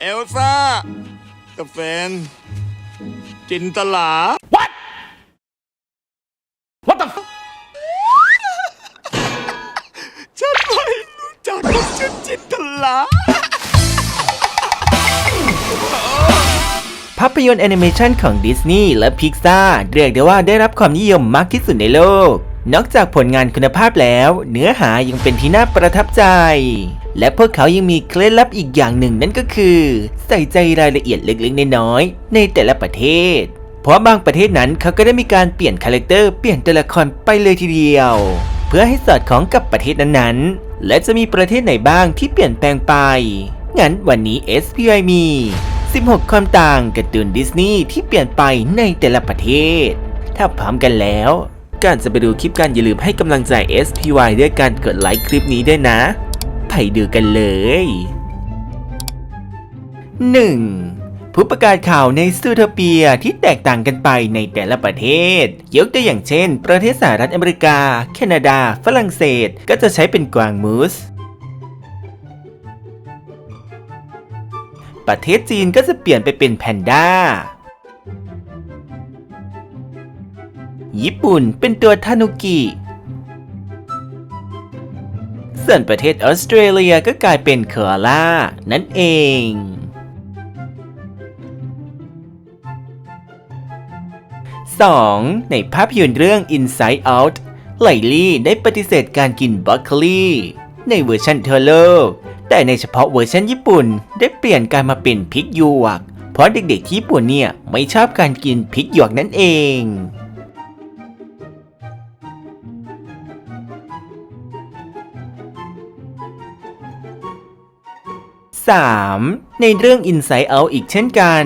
เอลซ่า กับแฟน จินตลา What What the f ฉันไม่รู้จักคนชื่อจินตลา ภาพยนตร์แอนิเมชันของดิสนีย์และพิกซาเรียกได้ว่าได้รับความนิยมมากที่สุดในโลก นอกจากผลงานคุณภาพแล้ว เนื้อหายังเป็นที่น่าประทับใจ และพวกเขายังมีเคล็ดลับอีกอย่างหนึ่งนั่นก็คือ ใส่ใจรายละเอียดเล็กๆน้อยๆในแต่ละประเทศ เพราะบางประเทศนั้นเขาก็ได้มีการเปลี่ยนคาแรคเตอร์เปลี่ยนตัวละครไปเลยทีเดียว เพื่อให้สอดคล้องกับประเทศนั้นๆ และจะมีประเทศไหนบ้างที่เปลี่ยนแปลงไปงั้นวันนี้ SPI มี 16 ความต่างการ์ตูนดิสนีย์ที่เปลี่ยนไปในแต่ละประเทศ ถ้าพร้อมกันแล้ว การจะไปดูคลิปกันอย่าลืมให้กำลังใจ SPY ด้วยการกดไลค์คลิปนี้ด้วยนะ ไปดูกันเลย 1. ผู้ประกาศข่าวในซูโทเปียที่แตกต่างกันไปในแต่ละประเทศ ยกตัวอย่างเช่น ประเทศสหรัฐอเมริกา แคนาดา ฝรั่งเศส ก็จะใช้เป็นกวางมูสประเทศจีนก็จะเปลี่ยนไปเป็นแพนด้า ญี่ปุ่นเป็นตัวทานุกิส่วนประเทศออสเตรเลียก็กลายเป็นเคอล่านั่นเอง 2. ในภาพยนตร์เรื่อง Inside Out ไลลี่ได้ปฏิเสธการกินบรอกโคลีในเวอร์ชันทั่วโลกแต่ในเฉพาะเวอร์ชันญี่ปุ่นได้เปลี่ยนการมาเป็นพริกหยวก เพราะเด็กๆที่ญี่ปุ่นเนี่ยไม่ชอบการกินพริกหยวกนั่นเอง 3. ในเรื่อง Inside Out อีกเช่นกัน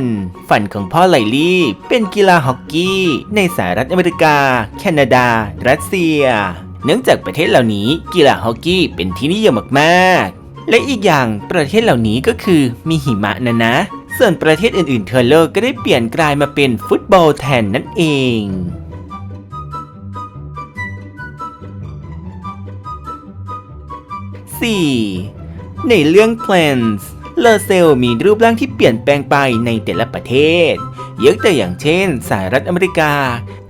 ฝันของพ่อไลลี่ เป็นกีฬาฮอกกี้ ในสหรัฐอเมริกา แคนาดา รัสเซีย เนื่องจากประเทศเหล่านี้กีฬาฮอกกี้เป็นที่นิยมมากๆ และอีกอย่างประเทศเหล่านี้ก็คือมีหิมะนะนะ ส่วนประเทศอื่นๆเทั่วโลกก็ได้เปลี่ยนกลายมาเป็นฟุตบอลแทนนั่นเอง 4. ในเรื่อง Plans เลอเซลมีรูปร่างที่เปลี่ยนแปลงไปในแต่ละประเทศ ยกตัวอย่างเช่น สหรัฐอเมริกา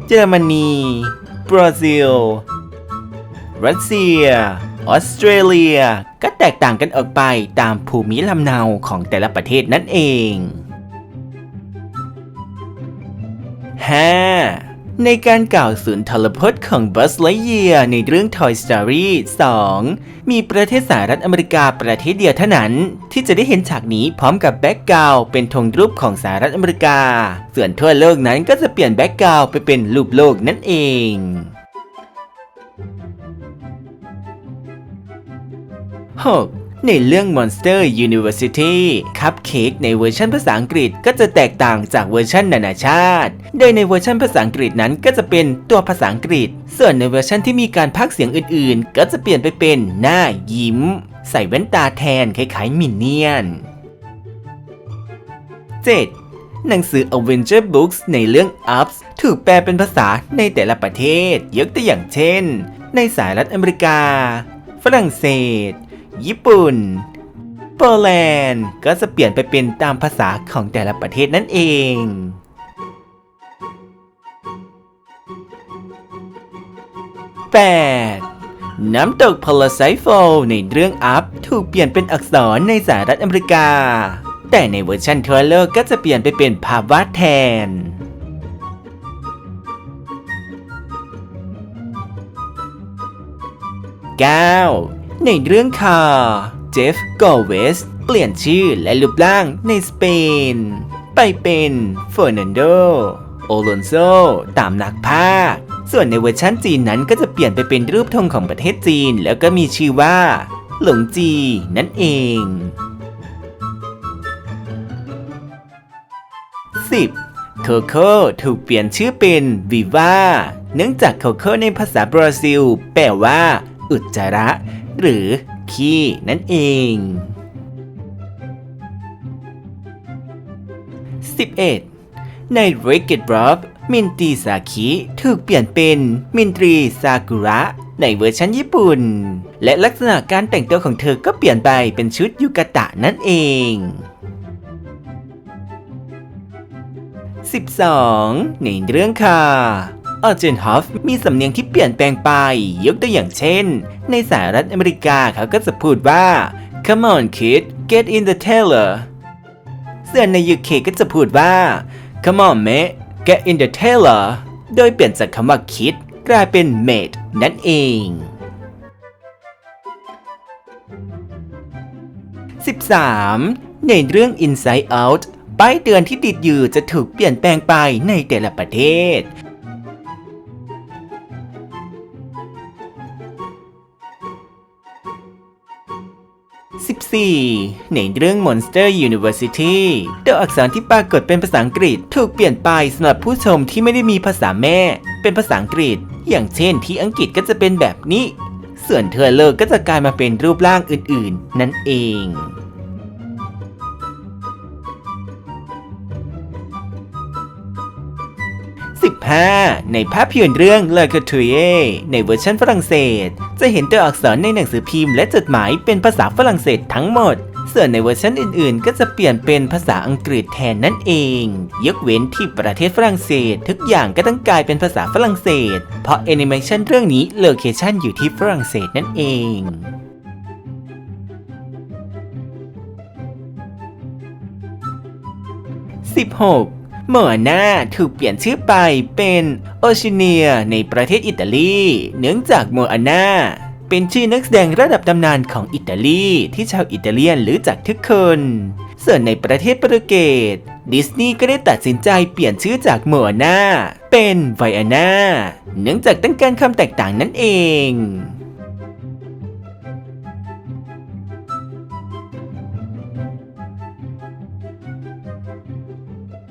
เยอรมนี บราซิล รัสเซีย ออสเตรเลีย ก็แตกต่างกันออกไปตามภูมิลำเนาของแต่ละประเทศนั่นเอง 5. ในการกล่าวสุนทรพจน์ของ Buzz Lightyear ในเรื่อง Toy Story 2 มีประเทศสหรัฐอเมริกาประเทศเดียวเท่านั้น ที่จะได้เห็นฉากนี้พร้อมกับแบ็กกราวเป็นธงรูปของสหรัฐอเมริกา ส่วนทั่วโลกนั้นก็จะเปลี่ยนแบ็กกราวไปเป็นรูปโลกนั่นเอง 6. ในเรื่อง Monster University คัพเค้กในเวอร์ชันภาษาอังกฤษก็จะแตกต่างจากเวอร์ชันนานาชาติ โดยในเวอร์ชันภาษาอังกฤษนั้นก็จะเป็นตัวภาษาอังกฤษ ส่วนในเวอร์ชันที่มีการพากเสียงอื่นๆ ก็จะเปลี่ยนไปเป็นหน้ายิ้ม ใส่แว่นตาแทนคล้ายๆมินเนี่ยน 7. หนังสือ Avenger Books ในเรื่อง Ups ถูกแปลเป็นภาษาในแต่ละประเทศ ยกตัวอย่างเช่น ในสหรัฐอเมริกา ฝรั่งเศส ญี่ปุ่นโปแลนด์ก็จะเปลี่ยนไปเป็นตามภาษาของแต่ละประเทศนั่นเอง 8. น้ำตกพาราไซโฟในเรื่องอัพถูกเปลี่ยนเป็นอักษรในสหรัฐอเมริกา แต่ในเวอร์ชันทั่วโลกก็จะเปลี่ยนไปเป็นภาพวาดแทน 9. ในเรื่องคาเจฟกอเวส เปลี่ยนชื่อและรูปร่างในสเปน ไปเป็นเฟอร์นันโดโอลอนโซตามนักภาค ส่วนในเวอร์ชันจีนนั้นก็จะเปลี่ยนไปเป็นรูปธงของประเทศจีน แล้วก็มีชื่อว่า หลงจีนั่นเอง 10. โคโค่ถูกเปลี่ยนชื่อเป็นวิวาเนื่องจากโคโค่ในภาษาบราซิล แปลว่า อุจจาระ หรือขี้นั่นเอง 11. ในเรกเ e t b r o b มินตีซาคิถูกเปลี่ยนเป็นมินตรีซากุระในเวอร์ชันญี่ปุ่น และลักษณะการแต่งตัวของเธอก็เปลี่ยนไปเป็นชุดยูกะตะนั่นเอง 12. ในเรื่องค่ะ ออเจนฮอฟมีสำเนียงที่เปลี่ยนแปลงไป ยกตัวอย่างเช่น ในสหรัฐอเมริกาเขาก็จะพูดว่า come on kid get in the trailer ส่วนใน UK ก็จะพูดว่า come on mate get in the trailer โดยเปลี่ยนจากคำว่า kid กลายเป็น mate นั่นเอง 13. ในเรื่อง Inside Out ป้ายเตือนที่ติดอยู่จะถูกเปลี่ยนแปลงไปในแต่ละประเทศ 14. ในเรื่อง Monster University ตัวอักษรที่ปรากฏเป็นภาษาอังกฤษ ถูกเปลี่ยนไปสำหรับผู้ชมที่ไม่ได้มีภาษาแม่ เป็นภาษาอังกฤษ อย่างเช่นที่อังกฤษก็จะเป็นแบบนี้ ส่วนเทอเลอร์ก็จะกลายมาเป็นรูปร่างอื่นๆ นั่นเอง 5. ในภาพยนตร์เรื่อง Le Couturier ในเวอร์ชันฝรั่งเศส จะเห็นตัวอักษรในหนังสือพิมพ์และจดหมายเป็นภาษาฝรั่งเศสทั้งหมด ส่วนในเวอร์ชันอื่นๆ ก็จะเปลี่ยนเป็นภาษาอังกฤษแทนนั่นเอง ยกเว้นที่ประเทศฝรั่งเศส ทุกอย่างก็ต้องกลายเป็นภาษาฝรั่งเศส เพราะแอนิเมชันเรื่องนี้โลเคชันอยู่ที่ฝรั่งเศสนั่นเอง 16. โมอาน่าถูกเปลี่ยนชื่อไปเป็นโอชิเนียในประเทศอิตาลีเนื่องจากโมอาน่าเป็นชื่อนักแสดงระดับตำนานของอิตาลีที่ชาวอิตาเลียนรู้จักทุกคน ส่วนในประเทศโปรตุเกสดิสนีย์ก็ได้ตัดสินใจเปลี่ยนชื่อจากโมอาน่าเป็นไวอาน่าเนื่องจากต้องการคำแตกต่างนั่นเอง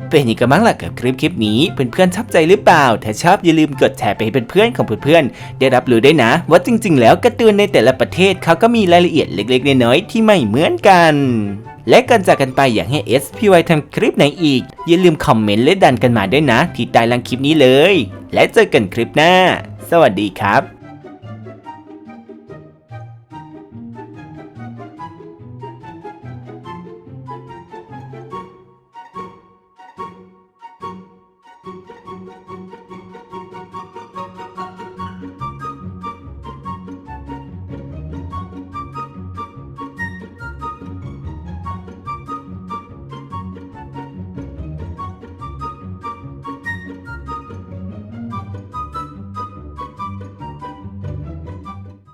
เป็นยังไงกันบ้างล่ะกับคลิปคลิปนี้เพื่อนๆชอบใจหรือเปล่า ถ้าชอบอย่าลืมกดแชร์ไปให้เพื่อนๆของเพื่อนๆได้รับรู้ด้วยนะ ว่าจริง ๆ แล้วการ์ตูนในแต่ละประเทศเขาก็มีรายละเอียดเล็กๆน้อยๆที่ไม่เหมือนกันและก่อนจากกันไปอยากให้ SPY ทำคลิปไหนอีก อย่าลืมคอมเมนต์และดันกันมาด้วยนะ ที่ใต้ล่างคลิปนี้เลย และเจอกันคลิปหน้า สวัสดีครับ